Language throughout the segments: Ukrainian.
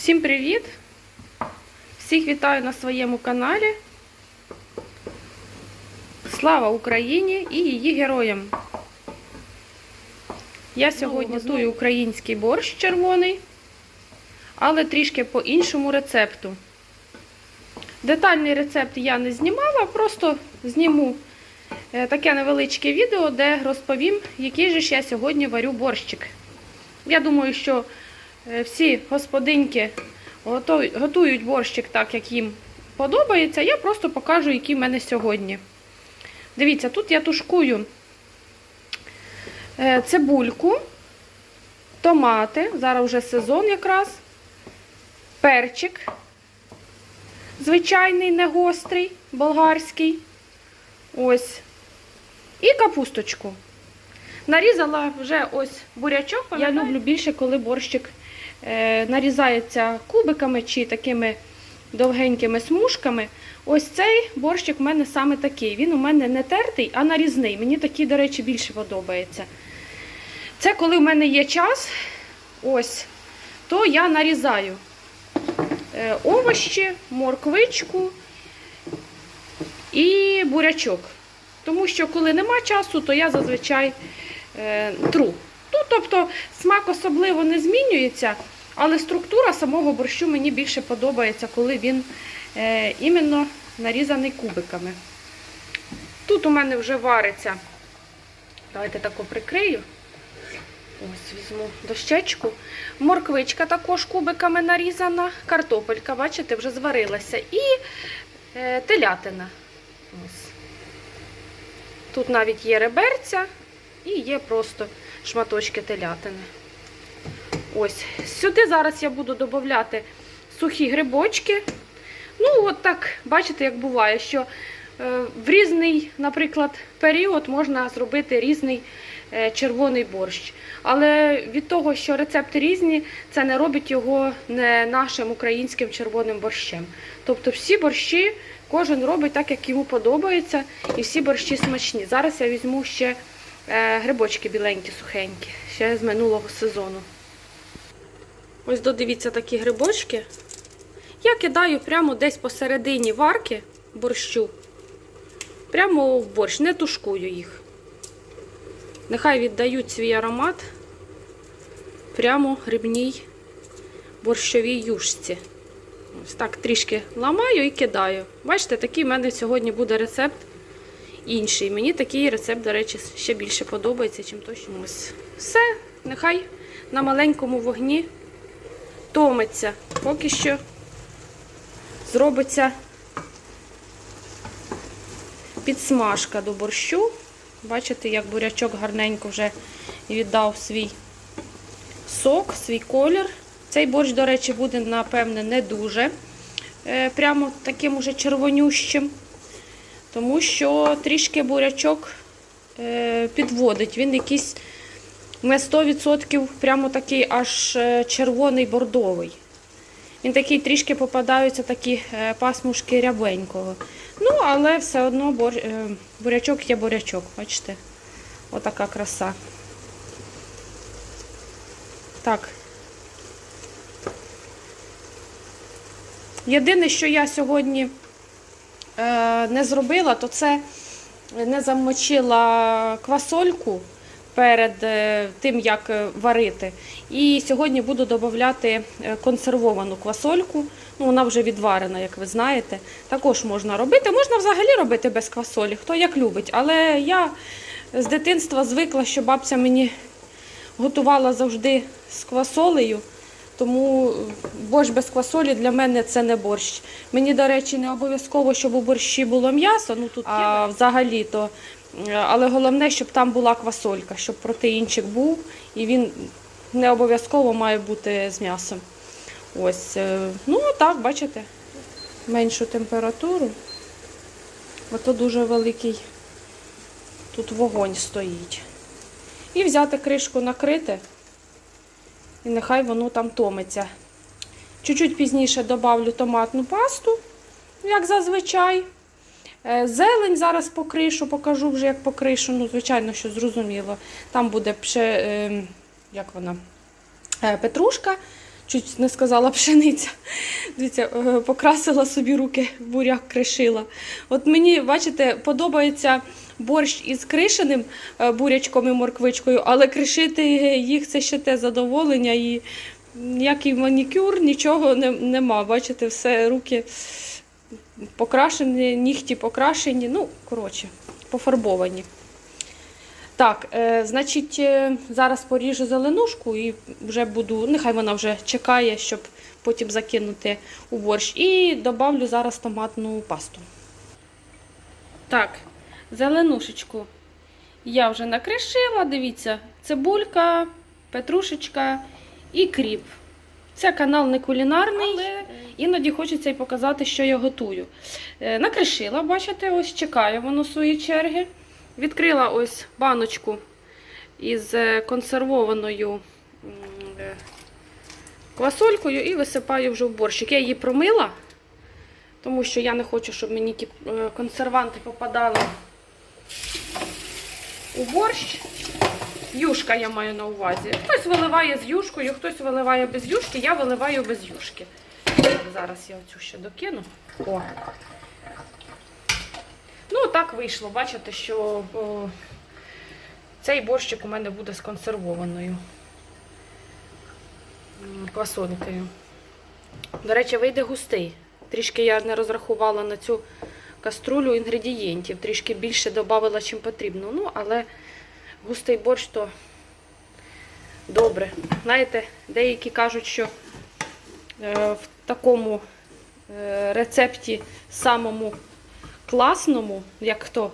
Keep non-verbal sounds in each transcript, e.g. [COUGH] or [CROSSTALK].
Всім привіт! Всіх вітаю на своєму каналі. Слава Україні і її героям! Я сьогодні готую український борщ червоний, але трішки по іншому рецепту. Детальний рецепт я не знімала, просто зніму е, таке невеличке відео, де розповім, який же ж я сьогодні варю борщик. Я думаю, що всі господинки готують, борщик так, як їм подобається. Я просто покажу, який в мене сьогодні. Дивіться, тут я тушкую е, цибульку, томати, зараз вже сезон якраз, перчик звичайний, не гострий, болгарський. Ось. І капусточку. Нарізала вже ось бурячок. Я люблю більше, коли борщик е, нарізається кубиками чи такими довгенькими смужками. Ось цей борщик в мене саме такий. Він у мене не тертий, а нарізний. Мені такий, до речі, більше подобається. Це коли в мене є час, ось, то я нарізаю е, овощі, морквичку і бурячок. Тому що, коли нема часу, то я зазвичай е, тру. Ну, тобто смак особливо не змінюється, але структура самого борщу мені більше подобається, коли він е, іменно нарізаний кубиками. Тут у мене вже вариться, давайте тако прикрию. Ось візьму дощечку. Морквичка також кубиками нарізана, картопелька, бачите, вже зварилася. І е, телятина. Ось. Тут навіть є реберця і є просто шматочки телятини. Ось. Сюди зараз я буду додати сухі грибочки. Ну, от так, бачите, як буває, що е, в різний, наприклад, період можна зробити різний е, червоний борщ. Але від того, що рецепти різні, це не робить його не нашим українським червоним борщем. Тобто всі борщі кожен робить так, як йому подобається, і всі борщі смачні. Зараз я візьму ще грибочки біленькі, сухенькі, ще з минулого сезону. Ось додивіться такі грибочки. Я кидаю прямо десь посередині варки борщу. Прямо в борщ, не тушкую їх. Нехай віддають свій аромат прямо грибній борщовій юшці. Ось так трішки ламаю і кидаю. Бачите, такий в мене сьогодні буде рецепт інший. Мені такий рецепт, до речі, ще більше подобається, чим той, що. Все, нехай на маленькому вогні томиться. Поки що зробиться підсмажка до борщу. Бачите, як бурячок гарненько вже віддав свій сок, свій колір. Цей борщ, до речі, буде, напевне, не дуже е, прямо таким уже червонющим, тому що трішки бурячок е, підводить. Він якийсь не 100% прямо такий аж е, червоний бордовий. Він такий трішки попадаються такі е, пасмушки рябенького. Ну, але все одно бурячок є бурячок, бачите? Отака краса. Так. Єдине, що я сьогодні не зробила, то це не замочила квасольку перед е, тим, як е, варити. І сьогодні буду додати е, консервовану квасольку. Ну, вона вже відварена, як ви знаєте. Також можна робити. Можна взагалі робити без квасолі, хто як любить. Але я з дитинства звикла, що бабця мені готувала завжди з квасолею. Тому борщ без квасолі для мене це не борщ. Мені, до речі, не обов'язково, щоб у борщі було м'ясо, ну тут а, взагалі то. Але головне, щоб там була квасолька, щоб протеїнчик був, і він не обов'язково має бути з м'ясом. Ось, е, ну так, бачите, меншу температуру. Ото дуже великий тут вогонь стоїть. І взяти кришку накрити. І нехай воно там томиться. Чуть-чуть пізніше додавлю томатну пасту, як зазвичай. Е, Зелень зараз покришу, покажу вже, як покришу. Ну, звичайно, що зрозуміло. Там буде пше, е, як вона, е, петрушка чуть не сказала пшениця. [LAUGHS] Дивіться, е, покрасила собі руки, буряк кришила. От мені, бачите, подобається борщ із кришеним е, бурячком і морквичкою, але кришити їх це ще те задоволення і ніякий манікюр, нічого не, нема. Бачите, все руки покрашені, нігті покрашені, ну, коротше, пофарбовані. Так, е, значить, е, зараз поріжу зеленушку і вже буду, нехай вона вже чекає, щоб потім закинути у борщ. І добавлю зараз томатну пасту. Так, зеленушечку я вже накришила. Дивіться, цибулька, петрушечка і кріп. Це канал не кулінарний, але іноді хочеться й показати, що я готую. Е, Накришила, бачите, ось чекає воно своєї черги. Відкрила ось баночку із е, консервованою е, квасолькою і висипаю вже в борщик. Я її промила, тому що я не хочу, щоб мені консерванти попадали у борщ. Юшка я маю на увазі. Хтось виливає з юшкою, хтось виливає без юшки, я виливаю без юшки. Так, зараз я оцю ще докину. О. Ну, так вийшло. Бачите, що о, цей борщик у мене буде з консервованою квасолькою. До речі, вийде густий. Трішки я не розрахувала на цю каструлю інгредієнтів. Трішки більше додавала, чим потрібно. Ну, але густий борщ то добре. Знаєте, деякі кажуть, що е, в такому е, рецепті самому класному, як хто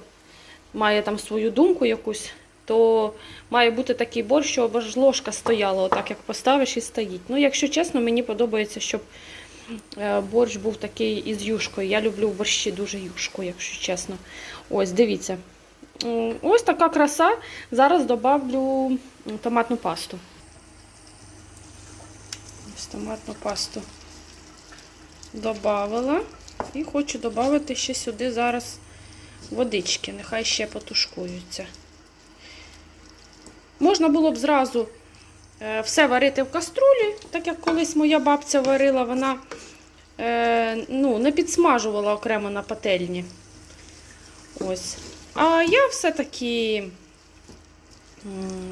має там свою думку якусь, то має бути такий борщ, щоб аж ложка стояла, отак як поставиш і стоїть. Ну, якщо чесно, мені подобається, щоб борщ був такий із юшкою. Я люблю в борщі дуже юшку, якщо чесно. Ось, дивіться. Ось така краса. Зараз добавлю томатну пасту. Ось томатну пасту добавила. І хочу додати ще сюди зараз водички, нехай ще потушкуються. Можна було б зразу е, все варити в каструлі, так як колись моя бабця варила, вона е, ну, не підсмажувала окремо на пательні. Ось. А я все-таки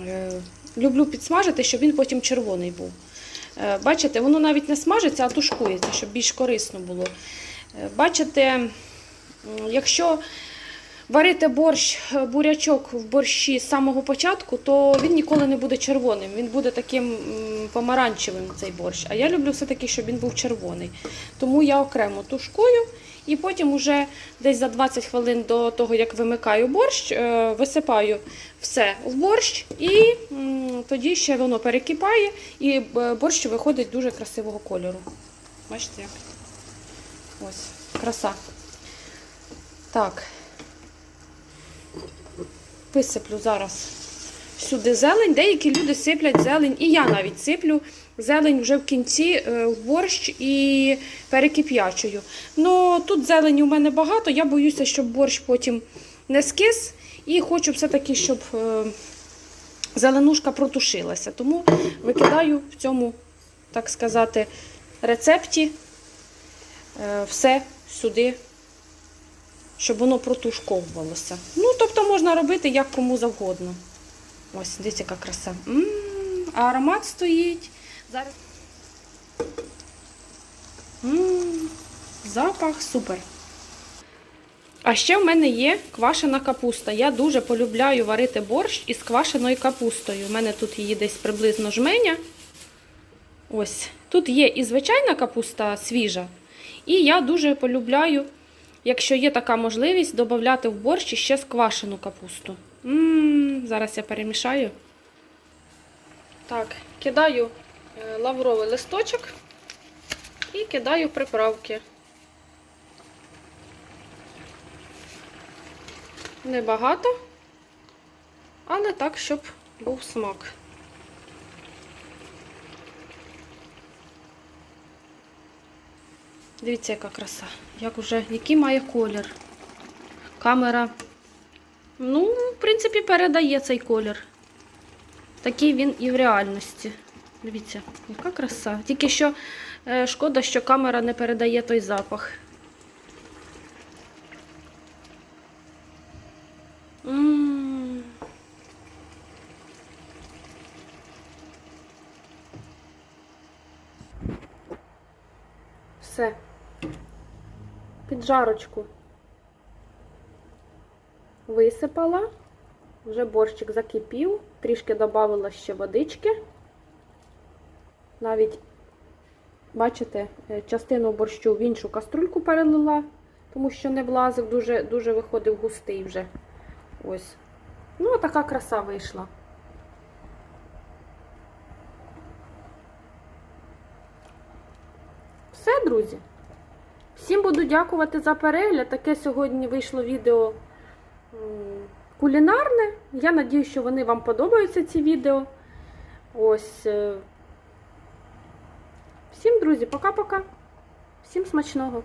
е, люблю підсмажити, щоб він потім червоний був. Е, Бачите, воно навіть не смажиться, а тушкується, щоб більш корисно було. Е, Бачите, якщо варити борщ, е, бурячок в борщі з самого початку, то він ніколи не буде червоним. Він буде таким помаранчевим, цей борщ. А я люблю все-таки, щоб він був червоний. Тому я окремо тушкую. І потім уже десь за 20 хвилин до того, як вимикаю борщ, е, висипаю все в борщ, і тоді ще воно перекипає, і е, борщ виходить дуже красивого кольору. Бачите як? Ось, краса. Так. Висиплю зараз сюди зелень. Деякі люди сиплять зелень, і я навіть сиплю зелень вже в кінці е, в борщ і перекип'ячую. Ну тут зелені у мене багато, я боюся, щоб борщ потім не скис. І хочу все-таки, щоб е, зеленушка протушилася. Тому викидаю в цьому, так сказати, рецепті е, все сюди, щоб воно протушковувалося. Ну, тобто можна робити як кому завгодно. Ось, дивіться, яка краса. М, а аромат стоїть. Зараз. М, запах супер. А ще в мене є квашена капуста. Я дуже полюбляю варити борщ із квашеною капустою. У мене тут її десь приблизно жменя. Ось. Тут є і звичайна капуста свіжа. І я дуже полюбляю, якщо є така можливість, додати в борщ ще сквашену капусту. М, зараз я перемішаю. Так, кидаю е, лавровий листочок і кидаю приправки. Небагато, але так, щоб був смак. Дивіться, яка краса. Як уже, який має колір. Камера, ну, в принципі, передає цей колір. Такий він і в реальності. Дивіться, яка краса. Тільки що е, шкода, що камера не передає той запах. М. Все. Під жарочку висипала. Вже борщик закипів, трішки додавала ще водички. Навіть, бачите, е, частину борщу в іншу каструльку перелила, тому що не влазив, дуже, дуже виходив густий вже. Ось. Ну, така краса вийшла. Все, друзі. Всім буду дякувати за перегляд. Таке сьогодні вийшло відео кулінарне. Я надію, що вони вам подобаються ці відео. Ось. е. Всім, друзі, пока-пока. Всім смачного!